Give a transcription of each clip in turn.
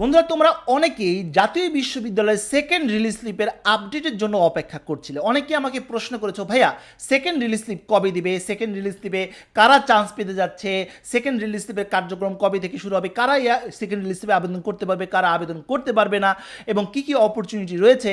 বন্ধুরা, তোমরা অনেকেই জাতীয় বিশ্ববিদ্যালয়ের সেকেন্ড রিলিজ স্লিপের আপডেটের জন্য অপেক্ষা করছিলে। অনেকেই আমাকে প্রশ্ন করেছ, ভাইয়া সেকেন্ড রিলিজ স্লিপ কবে দিবে? সেকেন্ড রিলিজ স্লিপে কারা চান্স পেতে যাচ্ছে? সেকেন্ড রিলিজ স্লিপের কার্যক্রম কবে থেকে শুরু হবে? কারা সেকেন্ড রিলিজ স্লিপে আবেদন করতে পারবে? কারা আবেদন করতে পারবে না? এবং কি কি অপরচুনিটি রয়েছে?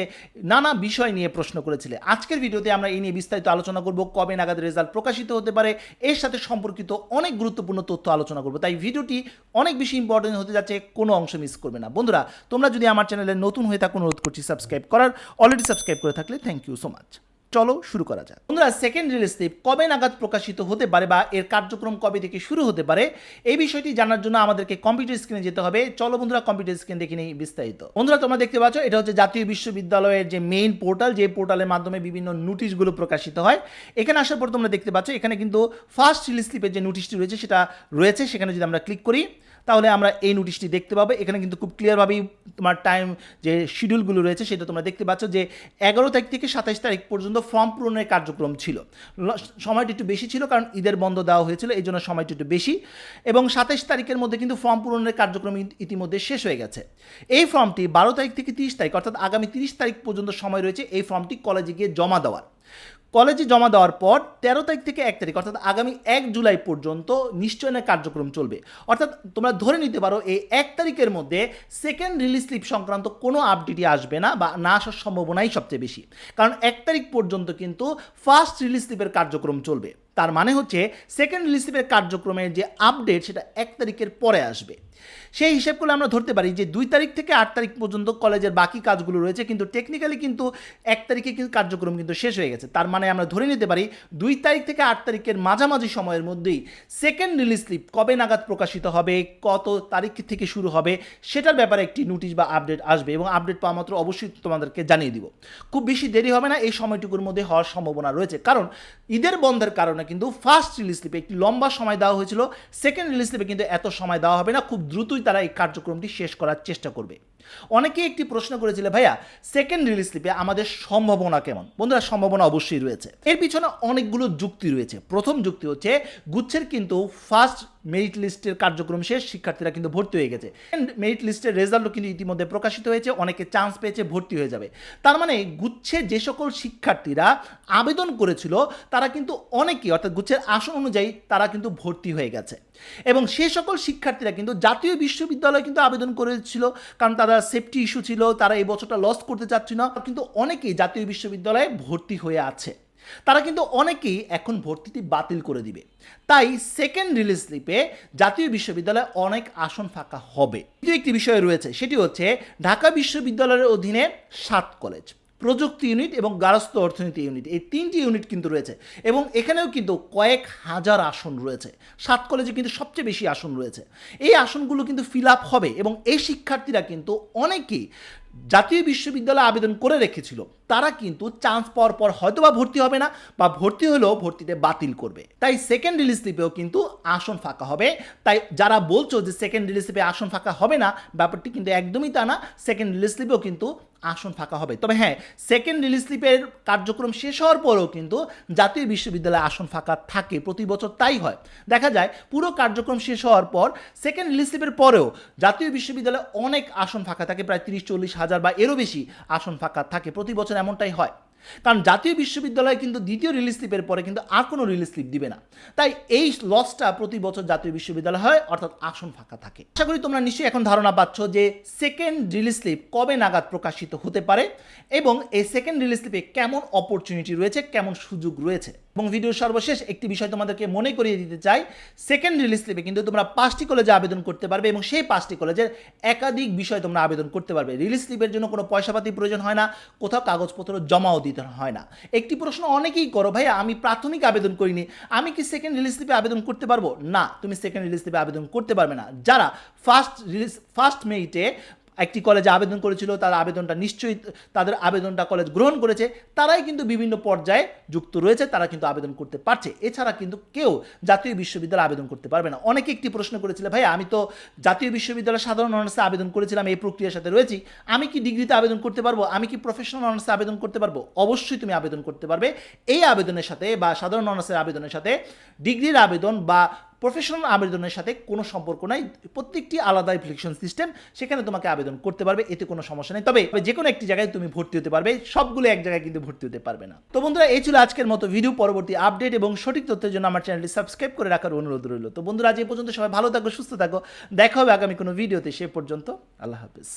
নানা বিষয় নিয়ে প্রশ্ন করেছিলে। আজকের ভিডিওতে আমরা এই নিয়ে বিস্তারিত আলোচনা করব, কবে নাগাদ রেজাল্ট প্রকাশিত হতে পারে। এর সাথে সম্পর্কিত অনেক গুরুত্বপূর্ণ তথ্য আলোচনা করব। তাই ভিডিওটি অনেক বেশি ইম্পর্টেন্ট হতে যাচ্ছে, কোনো অংশ মিস করবে না। বন্ধুরা, তোমরা যদি আমার চ্যানেলে নতুন হয়ে থাকো, অনুরোধ করছি সাবস্ক্রাইব করার। অলরেডি সাবস্ক্রাইব করে থাকলে থ্যাংক ইউ সো মাচ চলো শুরু করা যাক। বন্ধুরা সেকেন্ড রিলিজ স্লিপ কবে নাগাদ প্রকাশিত হতে পারে বা এর কার্যক্রম কবে থেকে শুরু হতে পারে, এই বিষয়টি জানার জন্য আমাদেরকে কম্পিউটার স্ক্রিনে যেতে হবে। চলো বন্ধুরা কম্পিউটার স্ক্রিন দেখে নিই বিস্তারিত। বন্ধুরা, তোমরা দেখতে পাচ্ছ, এটা হচ্ছে জাতীয় বিশ্ববিদ্যালয়ের যে মেইন পোর্টাল যে পোর্টালের মাধ্যমে বিভিন্ন নোটিশগুলো প্রকাশিত হয়। এখানে আসার পর তোমরা দেখতে পাচ্ছ, এখানে কিন্তু ফার্স্ট রিলিজ স্লিপের যে নোটিশটি রয়েছে, সেটা রয়েছে। সেখানে যদি আমরা ক্লিক করি তাহলে আমরা এই নোটিশটি দেখতে পাবো। এখানে কিন্তু খুব ক্লিয়ারভাবেই তোমার টাইম যে শিডিউলগুলো রয়েছে সেটা তোমরা দেখতে পাচ্ছ যে এগারো তারিখ থেকে সাতাশ তারিখ পর্যন্ত ফর্ম পূরণের কার্যক্রম ছিল। সময়টি একটু বেশি ছিল কারণ ঈদের বন্ধ দেওয়া হয়েছিল, এই জন্য সময়টি একটু বেশি। এবং সাতাশ তারিখের মধ্যে কিন্তু ফর্ম পূরণের কার্যক্রম ইতিমধ্যে শেষ হয়ে গেছে। এই ফর্মটি বারো তারিখ থেকে তিরিশ তারিখ, অর্থাৎ আগামী তিরিশ তারিখ পর্যন্ত সময় রয়েছে এই ফর্মটি কলেজে গিয়ে জমা দেওয়ার। কলেজে জমা দেওয়ার পর তেরো তারিখ থেকে এক তারিখ, অর্থাৎ আগামী এক জুলাই পর্যন্ত নিশ্চয় না কার্যক্রম চলবে। অর্থাৎ তোমরা ধরে নিতে পারো, এই এক তারিখের মধ্যে সেকেন্ড রিলিজ স্লিপ সংক্রান্ত কোনো আপডেটই আসবে না বা না আসার সম্ভাবনাই সবচেয়ে বেশি। কারণ এক তারিখ পর্যন্ত কিন্তু ফার্স্ট রিলিজ স্লিপের কার্যক্রম চলবে। তার মানে হচ্ছে সেকেন্ড রিলিজ কার্যক্রমের যে আপডেট সেটা এক তারিখের পরে আসবে। সেই হিসেব করলে আমরা ধরতে পারি যে দুই তারিখ থেকে আট তারিখ পর্যন্ত কলেজের বাকি কাজগুলো রয়েছে, কিন্তু টেকনিক্যালি কিন্তু এক তারিখে কিন্তু কার্যক্রম কিন্তু শেষ হয়ে গেছে। তার মানে আমরা ধরে নিতে পারি দুই তারিখ থেকে আট তারিখের মাঝামাঝি সময়ের মধ্যেই সেকেন্ড রিলিজ স্লিপ কবে নাগাদ প্রকাশিত হবে, কত তারিখ থেকে শুরু হবে, সেটার ব্যাপারে একটি নোটিশ বা আপডেট আসবে এবং আপডেট পাওয়া মাত্র অবশ্যই তোমাদেরকে জানিয়ে দিব। খুব বেশি দেরি হবে না, এই সময়টুকুর মধ্যে হওয়ার সম্ভাবনা রয়েছে। কারণ ঈদের বন্ধের কারণে কিন্তু ফার্স্ট রিলিজ স্লিপে একটি লম্বা সময় দেওয়া হয়েছিল। সেকেন্ড রিলিজ স্লিপে কিন্তু এত সময় দেওয়া হবে না, খুব দ্রুতই তারা এই কার্যক্রমটি শেষ করার চেষ্টা করবে। অনেকেই একটি প্রশ্ন করেছিল, ভাইয়া সেকেন্ড রিলিজ স্লিপে আমাদের সম্ভাবনা কেমন? বন্ধুরা, সম্ভাবনা অবশ্যই রয়েছে। এর পিছনে অনেকগুলো যুক্তি রয়েছে। প্রথম যুক্তি হচ্ছে, গুচ্ছের কিন্তু ফার্স্ট মেরিট লিস্টের কার্যক্রম শেষ, শিক্ষার্থীরা কিন্তু ভর্তি হয়ে গেছে। মেরিট লিস্টের রেজাল্টও কিন্তু ইতিমধ্যে প্রকাশিত হয়েছে, অনেকে চান্স পেয়েছে, ভর্তি হয়ে যাবে। তার মানে গুচ্ছের যে সকল শিক্ষার্থীরা আবেদন করেছিল, তারা কিন্তু অনেকেই, অর্থাৎ গুচ্ছের আসন অনুযায়ী তারা কিন্তু ভর্তি হয়ে গেছে। এবং সে সকল শিক্ষার্থীরা কিন্তু জাতীয় বিশ্ববিদ্যালয়ে কিন্তু আবেদন করেছিল, কারণ তারা সেফটি ইস্যু ছিল, তারা এই বছরটা লস করতে চাচ্ছে না। কিন্তু অনেকেই জাতীয় বিশ্ববিদ্যালয়ে ভর্তি হয়ে আছে। তারা কিন্তু অনেকেই এখন ভর্তিটি বাতিল করে দিবে। তাই সেকেন্ড রিলিজ স্লিপে জাতীয় বিশ্ববিদ্যালয়ে অনেক আসন ফাঁকা হবে। কিন্তু একটি বিষয় রয়েছে, সেটি হচ্ছে ঢাকা বিশ্ববিদ্যালয়ের অধীনে সাত কলেজ প্রযুক্তি ইউনিট এবং গারস্থ অর্থনীতি ইউনিট। এই তিনটি ইউনিট কিন্তু রয়েছে এবং এখানেও কিন্তু কয়েক হাজার আসন রয়েছে। সাত কলেজে কিন্তু সবচেয়ে বেশি আসন রয়েছে। এই আসনগুলো কিন্তু ফিল আপ হবে এবং এই শিক্ষার্থীরা কিন্তু অনেকেই জাতীয় বিশ্ববিদ্যালয়ে আবেদন করে রেখেছিল। তারা কিন্তু চান্স পাওয়ার পর হয়তো বা ভর্তি হবে না বা ভর্তি হলেও ভর্তিতে বাতিল করবে। তাই সেকেন্ড রিলিজ স্লিপেও কিন্তু আসন ফাঁকা হবে। তাই যারা বলছো যে সেকেন্ড রিলিজ স্লিপে আসন ফাঁকা হবে না, ব্যাপারটি কিন্তু একদমই তা না। সেকেন্ড রিলিজ স্লিপেও কিন্তু আসন ফাঁকা হবে। তবে হ্যাঁ সেকেন্ড রিলিজ স্লিপের কার্যক্রম শেষ হওয়ার পরেও কিন্তু জাতীয় বিশ্ববিদ্যালয়ে আসন ফাঁকা থাকে, প্রতি বছর তাই হয়। দেখা যায়, পুরো কার্যক্রম শেষ হওয়ার পর সেকেন্ড রিলিজ স্লিপের পরেও জাতীয় বিশ্ববিদ্যালয়ে অনেক আসন ফাঁকা থাকে, প্রায় তিরিশ, চল্লিশ হাজার বা এরও বেশি আসন ফাঁকা থাকে, প্রতি বছর এমনটাই হয়। কারণ জাতীয় বিশ্ববিদ্যালয় কিন্তু দ্বিতীয় রিলিজ স্লিপের পরে কিন্তু আর কোনো রিলিজ স্লিপ দিবে না। তাই এই লসটা প্রতি বছর জাতীয় বিশ্ববিদ্যালয় হয়, অর্থাৎ আসন ফাঁকা থাকে। আশা করি তোমরা নিশ্চয়ই এখন ধারণা পাচ্ছ যে সেকেন্ড রিলিজ স্লিপ কবে নাগাদ প্রকাশিত হতে পারে এবং এই সেকেন্ড রিলিজ স্লিপে কেমন অপরচুনিটি রয়েছে, কেমন সুযোগ রয়েছে। এবং ভিডিওর সর্বশেষ একটি বিষয় তোমাদেরকে মনে করিয়ে দিতে চাই সেকেন্ড রিলিজ স্লিপে কিন্তু তোমরা পাঁচটি কলেজে আবেদন করতে পারবে এবং সেই পাঁচটি কলেজের একাধিক বিষয় তোমরা আবেদন করতে পারবে। রিলিজ স্লিপের জন্য কোনো পয়সাপাতি প্রয়োজন হয় না, কোথাও কাগজপত্র জমাও দিতে হয় না। একটি প্রশ্ন অনেকেই করো ভাই আমি প্রাথমিক আবেদন করিনি, আমি কি সেকেন্ড রিলিজ স্লিপে আবেদন করতে পারব? না, তুমি সেকেন্ড রিলিজ স্লিপে আবেদন করতে পারবে না। যারা ফার্স্ট রিলিজ ফার্স্ট মেরিটে একটি কলেজে আবেদন করেছিল, তার আবেদনটা নিশ্চয়ই তাদের আবেদনটা কলেজ গ্রহণ করেছে, তারাই কিন্তু বিভিন্ন পর্যায়ে যুক্ত রয়েছে, তারা কিন্তু আবেদন করতে পারছে। এছাড়া কিন্তু কেউ জাতীয় বিশ্ববিদ্যালয়ে আবেদন করতে পারবে না। অনেকে একটি প্রশ্ন করেছিল, ভাই, আমি তো জাতীয় বিশ্ববিদ্যালয়ে সাধারণ অনার্সে আবেদন করেছিলাম, এই প্রক্রিয়ার সাথে রয়েছি, আমি কি ডিগ্রিতে আবেদন করতে পারব? আমি কি প্রফেশনাল অনার্সে আবেদন করতে পারব? অবশ্যই তুমি আবেদন করতে পারবে। এই আবেদনের সাথে বা সাধারণ অনার্সের আবেদনের সাথে ডিগ্রির আবেদন বা প্রফেশনাল আবেদনের সাথে কোনো সম্পর্ক নাই। প্রত্যেকটি আলাদা অ্যাপ্লিকেশন সিস্টেম সেখানে তোমাকে আবেদন করতে পারবে, এতে কোনো সমস্যা নেই। তবে যে কোনো একটি জায়গায় তুমি ভর্তি হতে পারবে, সবগুলো এক জায়গায় কিন্তু ভর্তি হতে পারবে না। তো বন্ধুরা, এই ছিল আজকের মতো ভিডিও পরবর্তী আপডেট এবং সঠিক তথ্যের জন্য আমার চ্যানেলটি সাবস্ক্রাইব করে রাখার অনুরোধ রইল। তো বন্ধুরা, আজ এই পর্যন্ত সবাই ভালো থাকো, সুস্থ থাকো। দেখা হবে আগামী কোনো ভিডিওতে সে পর্যন্ত আল্লাহ হাফিজ।